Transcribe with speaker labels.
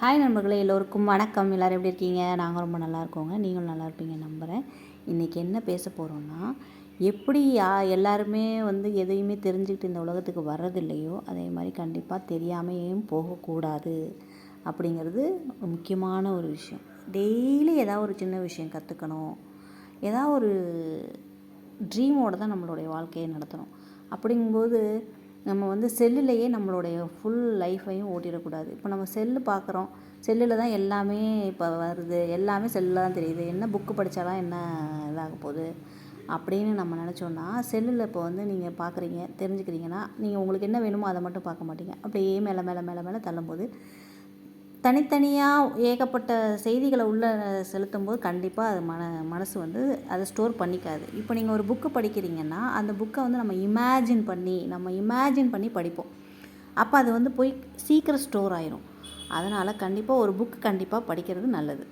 Speaker 1: Hi நண்பர்களே எல்லோருக்கும் வணக்கம். எல்லோரும் எப்படி இருக்கீங்க? நாங்கள் ரொம்ப நல்லா இருக்கோங்க. நீங்களும் நல்லா இருப்பீங்க நம்புகிறேன் இன்றைக்கி என்ன பேச போகிறோன்னா எப்படி யா எல்லாருமே வந்து எதையுமே தெரிஞ்சுக்கிட்டு இந்த உலகத்துக்கு வர்றதில்லையோ அதே மாதிரி கண்டிப்பாக தெரியாமையும் போகக்கூடாது அப்படிங்கிறது முக்கியமான ஒரு விஷயம். டெய்லி ஏதாவது ஒரு சின்ன விஷயம் கற்றுக்கணும் ஏதாவது ஒரு ட்ரீமோடு தான் நம்மளுடைய வாழ்க்கையை நடத்தணும். அப்படிங்கும்போது நம்ம வந்து செல்லுலேயே நம்மளுடைய ஃபுல் லைஃப்பையும் ஓட்டிடக்கூடாது. இப்போ நம்ம செல்லு பார்க்குறோம் செல்லில் தான் எல்லாமே இப்போ வருது. எல்லாமே செல்லில் தான் தெரியுது. என்ன புக்கு படித்தாலாம் என்ன இதாக போகுது? அப்படின்னு நம்ம நினச்சோன்னா செல்லில் இப்போ வந்து நீங்கள் பார்க்குறீங்க தெரிஞ்சுக்கிறீங்கன்னா நீங்கள் உங்களுக்கு என்ன வேணுமோ அதை மட்டும் பார்க்க மாட்டீங்க. அப்படியே மேலே மேலே மேலே மேலே தள்ளும்போது தனித்தனியாக ஏகப்பட்ட செய்திகளை உள்ளே செலுத்தும்போது கண்டிப்பாக அது மன மனசு வந்து அதை ஸ்டோர் பண்ணிக்காது. இப்போ நீங்கள் ஒரு புக்கு படிக்கிறீங்கன்னா அந்த புக்கை வந்து நம்ம இமேஜின் பண்ணி நம்ம இமேஜின் பண்ணி படிப்போம். அப்போ அது வந்து போய் சீக்கிரம் ஸ்டோர் ஆயிரும். அதனால் கண்டிப்பாக ஒரு புக்கு கண்டிப்பாக படிக்கிறது நல்லது.